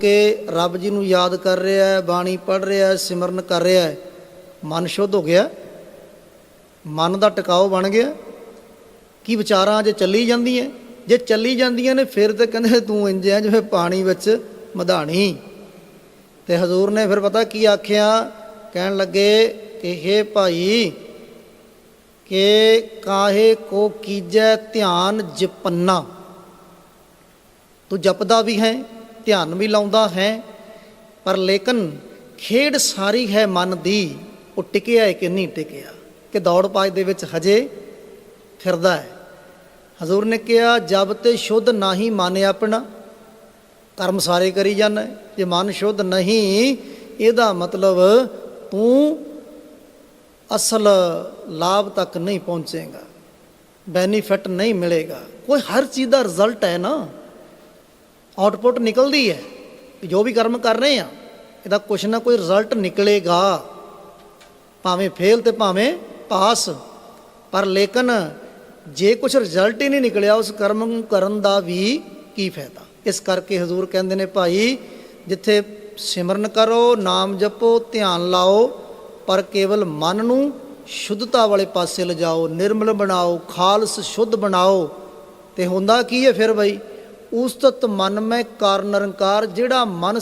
ਕਿ ਰੱਬ ਜੀ ਨੂੰ ਯਾਦ ਕਰ ਰਿਹਾ ਹੈ, ਬਾਣੀ ਪੜ੍ਹ ਰਿਹਾ ਹੈ, ਸਿਮਰਨ ਕਰ ਰਿਹਾ ਹੈ। ਮਨ ਸ਼ੁੱਧ ਹੋ ਗਿਆ। ਮਨ ਦਾ ਟਿਕਾਓ ਬਣ ਗਿਆ। ਕੀ ਵਿਚਾਰਾਂ ਜੇ ਚੱਲੀ ਜਾਂਦੀਆਂ? ਜੇ ਚੱਲੀ ਜਾਂਦੀਆਂ ਨੇ, ਫਿਰ ਤੇ ਕਹਿੰਦੇ ਤੂੰ ਇੰਜ ਹੈ ਜਿਵੇਂ ਪਾਣੀ ਵਿੱਚ ਮਧਾਣੀ। ਤੇ ਹਜ਼ੂਰ ਨੇ ਫਿਰ ਪਤਾ ਕੀ ਆਖਿਆ? ਕਹਿਣ ਲੱਗੇ ਕਿ हे ਭਾਈ, ਕਿ ਕਾਹੇ ਕੋ ਕੀਜੈ ਧਿਆਨ ਜਪੰਨਾ? ਤੂੰ ਜਪਦਾ ਵੀ ਹੈ ਧਿਆਨ ਵੀ ਲਾਉਂਦਾ ਹੈ, ਪਰ ਲੇਕਿਨ ਖੇਡ ਸਾਰੀ ਹੈ ਮਨ ਦੀ, ਉਹ ਟਿਕਿਆ ਹੈ ਕਿ ਨਹੀਂ ਟਿਕਿਆ? ਕਿ ਦੌੜ ਪਾਜ ਦੇ ਵਿੱਚ ਹਜੇ ਫਿਰਦਾ ਹੈ। ਹਜ਼ੂਰ ਨੇ ਕਿਹਾ, ਜਬ ਤੇ ਸ਼ੁੱਧ ਨਾਹੀ ਮਨ ਆਪਣਾ, ਕਰਮ ਸਾਰੇ ਕਰੀ ਜਾਂਦਾ ਜੇ ਮਨ ਸ਼ੁੱਧ ਨਹੀਂ, ਇਹਦਾ ਮਤਲਬ ਤੂੰ ਅਸਲ ਲਾਭ ਤੱਕ ਨਹੀਂ ਪਹੁੰਚੇਗਾ, ਬੈਨੀਫਿਟ ਨਹੀਂ ਮਿਲੇਗਾ। ਕੋਈ ਹਰ ਚੀਜ਼ ਦਾ ਰਿਜ਼ਲਟ ਹੈ ਨਾ। ਆਉਟਪੁੱਟ ਨਿਕਲਦੀ ਹੈ ਕਿ ਜੋ ਵੀ ਕਰਮ ਕਰ ਰਹੇ ਆ ਇਹਦਾ ਕੁਛ ਨਾ ਕੋਈ ਰਿਜ਼ਲਟ ਨਿਕਲੇਗਾ। ਭਾਵੇਂ ਫੇਲ ਤੇ ਭਾਵੇਂ ਪਾਸ ਪਰ ਲੇਕਿਨ ਜੇ ਕੁਛ ਰਿਜ਼ਲਟ ਹੀ ਨਹੀਂ ਨਿਕਲਿਆ, ਉਸ ਕਰਮ ਨੂੰ ਕਰਨ ਦਾ ਵੀ ਕੀ ਫਾਇਦਾ? ਇਸ ਕਰਕੇ ਹਜ਼ੂਰ ਕਹਿੰਦੇ ਨੇ, ਭਾਈ, ਜਿੱਥੇ ਸਿਮਰਨ ਕਰੋ, ਨਾਮ ਜਪੋ, ਧਿਆਨ ਲਾਓ, ਪਰ ਕੇਵਲ ਮਨ ਨੂੰ ਸ਼ੁੱਧਤਾ ਵਾਲੇ ਪਾਸੇ ਲਿਜਾਓ, ਨਿਰਮਲ ਬਣਾਓ, ਖਾਲਸ ਸ਼ੁੱਧ ਬਣਾਓ। ਤੇ ਹੁੰਦਾ ਕੀ ਹੈ ਫਿਰ ਬਈ? ਉਸਤਤ ਮਨ ਮੈਂ ਕਾਰ ਨਿਰੰਕਾਰ ਜਿਹੜਾ ਮਨ